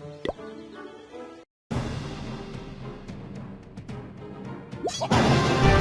Oh, my God.